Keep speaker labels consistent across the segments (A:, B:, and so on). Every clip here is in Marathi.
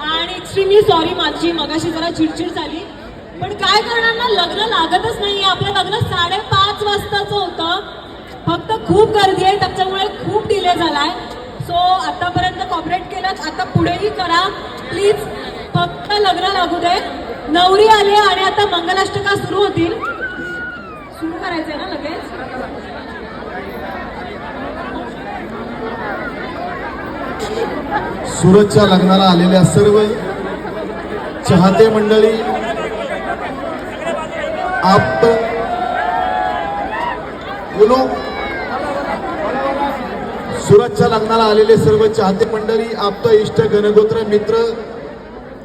A: आणि एक्स्ट्रीमली सॉरी माझी मगाशी जरा चिडचिड झाली. पण काय करणार ना लग्न लागतच नाहीये आपलं लग्न साडेपाच वाजताचं होतं. फक्त खूप गर्दी आहे त्याच्यामुळे खूप डिले झालाय. सो आतापर्यंत कॉपरेट केलं. आता पुढेही करा. प्लीज फक्त लग्न लागू दे. नवरी आली आणि आता मंगलाष्टका सुरू होतील. सुरू करायचंय ना लगेच?
B: सूरजच्या लग्नाला आलेल्या सर्व चाहते मंडळी आप बोलो सूरजच्या लग्नाला आलेले सर्व चाहते मंडळी आप्त इष्ट गणगोत्र मित्र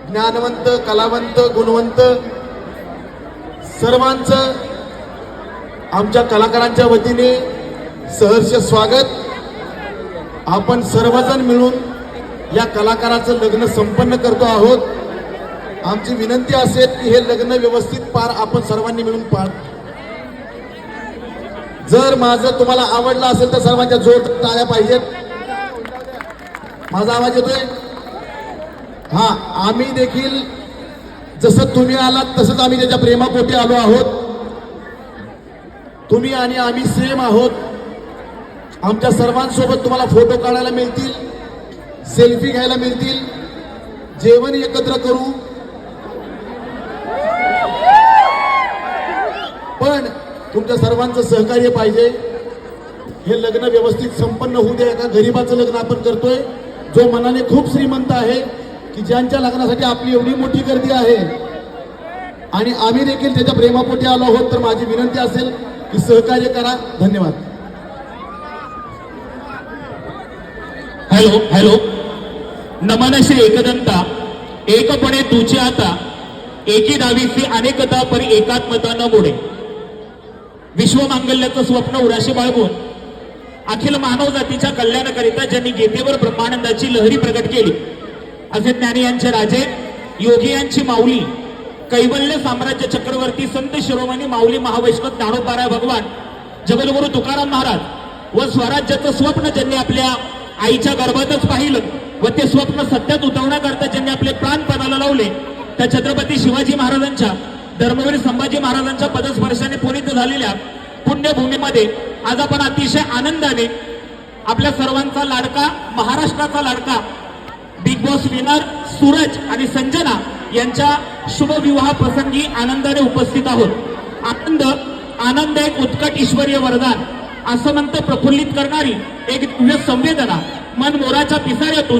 B: ज्ञानवंत कलावंत गुणवंत सर्वांचं आमच्या कलाकारांच्या वतीने सहर्ष स्वागत. आपण सर्वजण मिळून या कलाकाराचं लग्न संपन्न करतो आहोत. आमची विनंती असेल की हे लग्न व्यवस्थित पार आपण सर्वांनी मिळून पार जर माझं तुम्हाला आवडलं असेल तर सर्वांच्या जोर टाळ्या पाहिजेत. माझा आवाज येतोय? हा आम्ही देखील जसं तुम्ही आलात तसंच आम्ही त्याच्या प्रेमापोटी आलो आहोत. तुम्ही आणि आम्ही सेम आहोत. आमच्या सर्वांसोबत तुम्हाला फोटो काढायला मिळतील. सेल्फी घ्यायला मिळतील. जेवण एकत्र करू. पण तुमच्या सर्वांचं सहकार्य पाहिजे. हे लग्न व्यवस्थित संपन्न होऊ द्या. एका गरीबाचं लग्न आपण करतोय. जो मनाने खूप श्रीमंत आहे की ज्यांच्या लग्नासाठी आपली एवढी मोठी गर्दी आहे. आणि आम्ही देखील त्याच्या प्रेमापोटी आलो आहोत तर माझी विनंती असेल की सहकार्य करा. धन्यवाद.
C: Hello hello नमनश्री एकदंता. एकपणे तुझे आता एकी डावीची अनेकता परी एकात्मता न मोडे विश्वमांगल्याचं स्वप्न उराशी बाळगून अखिल मानव जातीच्या कल्याणाकरिता ज्यांनी गीतेवर ब्रह्मानंदाची लहरी प्रकट केली असे ज्ञानी यांचे राजे योगी यांची माऊली कैवल्य साम्राज्य चक्रवर्ती संत शिरोमणी माऊली महावैष्णव ज्ञानोपाराय भगवान जगलगुरु तुकाराम महाराज व स्वराज्याचं स्वप्न ज्यांनी आपल्या आईच्या गर्भातच पाहिलं व ते स्वप्न सत्यात उतरवण्याकरता ज्यांनी आपले प्राण पणाला लावले त्या छत्रपती शिवाजी महाराजांच्या धर्मवीर संभाजी महाराजांच्या पदस्पर्शाने पुनीत झालेल्या पुण्यभूमीमध्ये आज आपण अतिशय आनंदाने आपल्या सर्वांचा लाडका महाराष्ट्राचा लाडका बिग बॉस विनर सूरज आणि संजना यांच्या शुभविवाह प्रसंगी आनंदाने उपस्थित आहोत. आनंद आनंद एक उत्कट ईश्वरीय वरदान असं म्हणतं प्रफुल्लित करणारी एक दिव्य संवेदना. मन मोराच्या पिसाऱ्यातून